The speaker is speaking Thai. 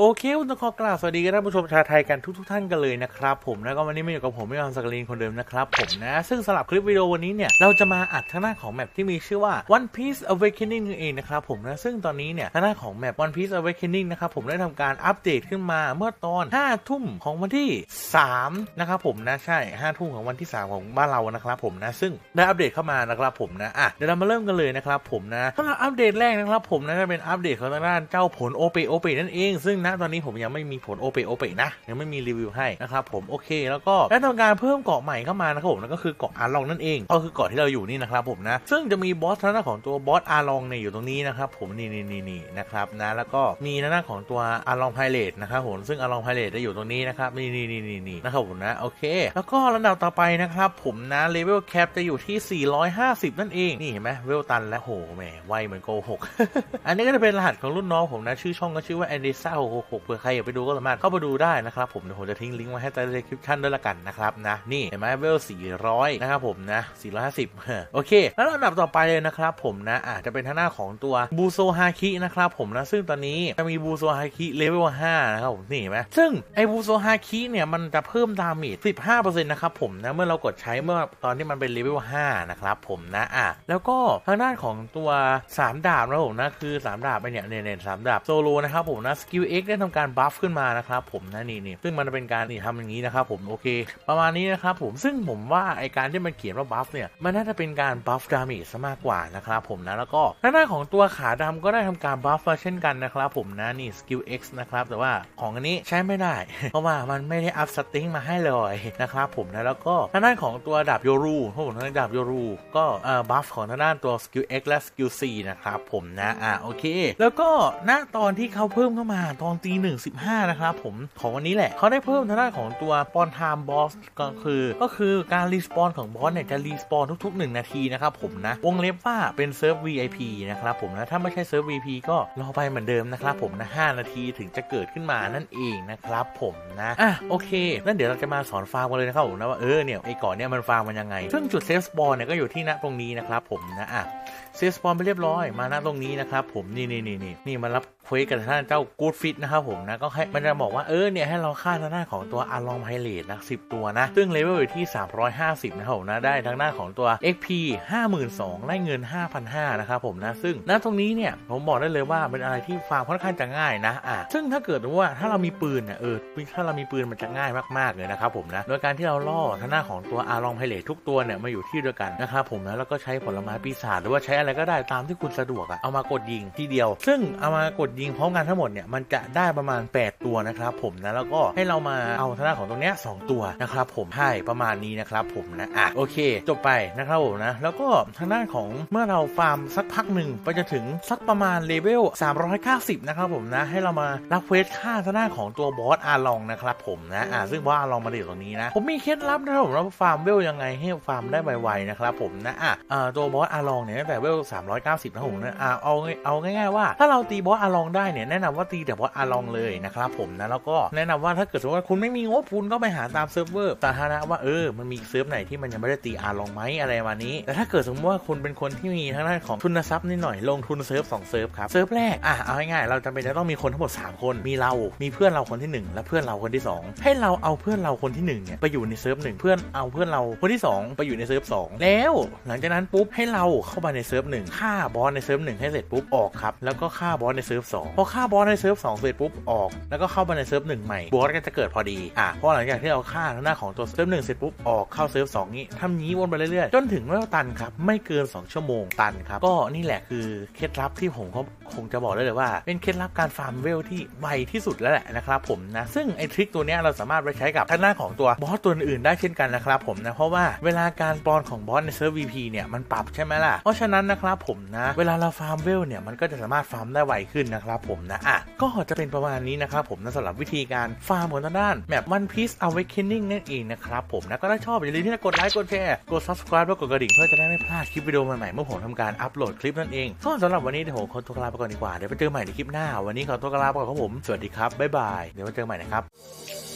โอเคคุณต้องขอกล่าวสวัสดีท่านผู้ชมชาวไทยกันทุกทท่านกันเลยนะครับผมแล้วก็วันนี้มาอยู่กับผมไม่ยอมสกลินคนเดิมนะครับผมนะ ซึ่งสำหรับคลิปวิดีโอวันนี้เนี่ย เราจะมาอัดทางด้าของแมปที่มีชื่อว่า One Piece Awakening นั่นเองนะครับผมนะ ซึ่งตอนนี้เนี่ยทางด้าของแมป One Piece Awakening นะครับผมได้ทำการอัปเดตขึ้นมาเมื่อตอน 5 ทุ่มของวันที่ 3 นะครับผมนะ ใช่ 5 ทุ่มของวันที่ 3 ของบ้านเรานะครับผมนะ ซึ่งได้อัปเดตเข้ามานะครับผมนะอะเดี๋ยวเรามาเริ่มกันเลยนะครับผมนะสำหรับอัปเดตแรกนะครับผมนะจะเป็นอัปเดตของทางด้านเจ้าผลโอเปโอเปนั่นเองซึ่งณตอนนี้ผมยังไม่มีผลโอเปโอเปนะยังไม่มีรีวิวให้นะครับผมโอเค แล้วก็ได้ทำการเพิ่มเกาะใหม่เข้ามานะครับผมนั่นก็คือเกาะอาร์ลองนั่นเองก็คือเกาะที่เราอยู่นี่นะครับผมนะซึ่งจะมีบอสทางด้าของตัวบอสอาร์ลองเนี่ยอยู่ตรงนี้นะครับผมนี่นี่นี่นี่นะครับนะแล้วก็มีทางด้าของตัวอาร์ลองไพเรตนะครับผมซึ่งอาร์ลองไพเรตจะอยู่ตรงนี้นะครับนี่นี่นี่นี่นี่นะครับผมนะโอเค แล้วก็ลำดับต่อไปนะครับผมนะเลเวลแคปจะอยู่ที่ 450 นั่นเองนี่เห็นไหมเวลตันและโหแหมไวเหมือนโกหกอันนี้ก็จะเป็นรหัสของรุ่นน้องผมนะชื่อช่องก็ชื่อว่า a n d e s a 666เผื่อใครอยากไปดูก็สามารถเข้าไปดูได้นะครับผมเดี๋ยวผมจะทิ้งลิงก์ไว้ให้ใต้ description ด้วยละกันนะครับนะนี่เห็นไหมเวล400 นะครับผมนะ 450 โอเค แล้วลำดับต่อไปเลยนะครับผมนะอาจจะเป็นทางหน้าของตัวบูโซฮาคินะครับผมนะซึ่งตอนนี้จะมีบูโซฮาคิเลเวล5นะครับผมนี่เห็นไหมซึ่งไอบูโซฮาคิเนี่ยมันจะเพิ่มดาเมจ15%นะครับผมนะเมื่อเรากดใช้เมื่อตอนที่มันเป็นเลเวล5นะครับผมนะอะแล้วก็ทางด้านของตัว 3 ดาบนะผมนะคือ 3 ดาบไปเนี่ยเนี่ยเนี่ยสามดาบโซโลนะครับผมนะสกิล X ได้ทำการบัฟขึ้นมานะครับผมนะนี่นี่ซึ่งมันเป็นการนี่ทำอย่างนี้นะครับผมโอเคประมาณนี้นะครับผมซึ่งผมว่าไอการที่มันเขียนว่าบัฟเนี่ยมันน่าจะเป็นการบัฟดาเมจซะมากกว่านะครับผมนะแล้วก็ทางด้าของตัวขาดำก็ได้ทำการบัฟมาเช่นกันนะครับผมนะนี่สกิล X นะครับแต่ว่าของอันนี้ใช้ไม่ได้ เพราะว่ามันไม่ได้อัพสติ้งมาให้เลยนะครับผมนะแล้วก็ทางด้านของตัวดาบโยรูเพราะผมทางดานดาบโยรูก็เอ่อบัฟของทางด้านตัวสกิล X และสกิล C นะครับผมนะอะโอเค แล้วก็ณตอนที่เขาเพิ่มเข้ามาตอนตีหนึ่งสิบห้านะครับผมของวันนี้แหละเขาได้เพิ่มทางด้านของตัวปอนไทม์บอสก็คือก็คือการรีสปอนของบอสเนี่ยจะรีสปอนทุกๆ 1 นาทีนะครับผมนะวงเล็บว่าเป็นเซิร์ฟ VIP นะครับผมนะถ้าไม่ใช่เซิร์ฟ VIP ก็รอไปเหมือนเดิมนะครับผมนะ5นาทีถึงจะเกิดขึ้นมานั่นเองนะครับผมนะอะโอเคนั่นเดี๋ยวเราจะมาสอนฟาร์มกันเลยนะครับผมนะว่าเออเนี่ยไอ้ก่อนเนี่ยมันฟาร์มมันยังไง ซึ่งจุดเซฟสปอนเนี่ยก็อยู่ที่ณตรงนี้นะครับผมนะอะเซฟสปอนไปเรียบร้อยมาหน้าตรงนี้นะครับผมนี่นี่นี่นี่นี่มารับ เควสกับท่านเจ้ากูดฟิตนะครับผมนะก็ให้มันจะบอกว่าเออเนี่ยให้เราฆ่าทางด้านของตัวอารองไพเรตนะสิตัวนะ ซึ่งเลเวลอยู่ที่ 350 นะครับผมนะได้ทางด้านของตัว XP 52,000ได้เงิน 5,500นะครับผมนะซึ่งณตรงนี้เนี่ยผมบอกได้เลยว่าเป็นอะไรที่ฟาร์มค่อนข้างจะง่ายนะอะซึ่งถ้าเกิดว่าถ้าเรามีปืนเนี่ยเออถ้าเรามีปืนมันจะง่ายมากๆเลยนะครับผมนะโดยการที่เราล่อทางด้านของตัวอารองไพเรตทุกตัวเนี่ยมาอยู่ที่เดียวกันนะครับผมนะแล้วก็ใช้ผลไม้ปีศาจหรือว่าใช้อะไรก็ได้ตามที่คุณสะดวกอะเอามากดยิงทีเดียว ซึ่งเอามากดยิงพร้อมกันทั้งหมดเนี่ยมันจะได้ประมาณ 8 ตัวนะครับผมนะแล้วก็ให้เรามาเอาทางด้าของตรงเนี้ยสองตัวนะครับผมใช่ประมาณนี้นะครับผมนะอะโอเค จบไปนะครับผมนะแล้วก็ทางด้านของเมื่อเราฟาร์มสักพักหนึ่งไปจะถึงสักประมาณเลเวล390 นะครับผมนะ ให้เรามารับเควสฆ่าทางด้านของตัวบอสอาลองนะครับผมนะอะซึ่งบอสอาลองมาอยู่ตรงนี้นะผมมีเคล็ดลับนะครับผมว่าฟาร์มเวลยังไงให้ฟาร์มได้ไวๆนะครับผมนะอะตัวบอสอาลองเนี่ยตั้งแต่เวล390นะครับผมนะอะเอาเอาง่ายๆว่า ถ้าเราตีบอสอาลองได้เนี่ยแนะนำว่าตีแต่บอสอาลองเลยนะครับผมนะแล้วก็แนะนำว่าถ้าเกิดสมมติว่าคุณไม่มีงบคุณก็ไปหาตามเซิร์ฟเวอร์สาธารณะว่าเออมันมีเซิร์ฟไหนที่มันยังไม่ได้ตีอาลองไหมอะไรมานี้ แต่ถ้าเกิดสมมติว่าคุณเป็นคนที่มีทางด้านของทุนทรัพย์นิดหน่อยลงทุนเซิร์ฟ2เซิร์ฟครับเซิร์ฟแรกอะเอาง่ายๆเราจำเป็นจะต้องมีคนทั้งหมด 3 คนมีเรา มีเพื่อนเราคนที่ 1 และเพื่อนเราคนที่ 2 ให้เราเอาเพื่อนเราคนที่1เนี่ยไปอยู่ในเซิร์ฟหนึ่งเพื่อนเอาเพื่อนเราคนที่ 2 ไปอยู่ในเซิร์ฟ2แล้วหลังจากนั้นปุ๊บให้เราเข้าไปในเซิร์ฟหนึ่งฆ่าบอสในเซิร์ฟหนึ่งให้เสร็จปุ๊บออกครับแล้วก็ฆ่าบอสในเซิร์ฟสองพอฆ่าบอสในเซิร์ฟสองเสร็จปุ๊บออก แล้วก็เข้ามาในเซิร์ฟหนึ่งใหม่บอสก็จะเกิดพอดีอะเพราะหลังจากที่เราฆ่าทางหน้าของตัวเซิร์ฟหนึ่งเสร็จปุ๊บออกเข้าเซิร์ฟสองนี้ทำนี้วนไปเรื่อยๆจนถึงเวลตันครับไม่เกิน 2 ชั่วโมงตันครับก็นี่แหละคือเคล็ดลับที่ผมก็คงจะบอกได้เลยว่า เป็นเคล็ดลับการฟาร์มเวลที่ไวที่สุดแล้วแหละนะครับผมนะซึ่งไอ้ทริคตัวนี้เราสามารถไปใช้กับทางหน้าของตัวบอสตัวอื่นได้เช่นกันนะครับผมนะเพราะว่าเวลาการปอนของบอสในเซิร์ฟ VP เนี่ยมันปรับใช่ไหมล่ะเพราะฉะนั้นนะครับผมนะเวลาเราฟาร์มเวลเนี่ยมันก็จะสามารถฟาร์มได้ไวขึ้นนะครับผมนะอะก็จะเป็นประมาณนี้นะครับผมนะสำหรับวิธีการฟาร์มของทางด้านแบบ One Piece Awakening นั่นเองนะครับผมนะก็ถ้าชอบอย่าลืมที่จะกดไลค์กดแชร์กด subscribe แล้วกดกระดิ่งเพื่อจะได้ไม่พลาดคลิปวิดีโอใหม่ๆเมื่อผมทำการอัปโหลดคลิปนั่นเองก็สำหรับวันนี้เดี๋ยวผมขอตัวลาไปก่อนดีกว่าเดี๋ยวไปเจอใหม่ในคลิปหน้า วันนี้ขอตัวลาไปก่อนครับผมสวัสดีครับบ๊ายบายเดี๋ยวมาเจอใหม่นะครับ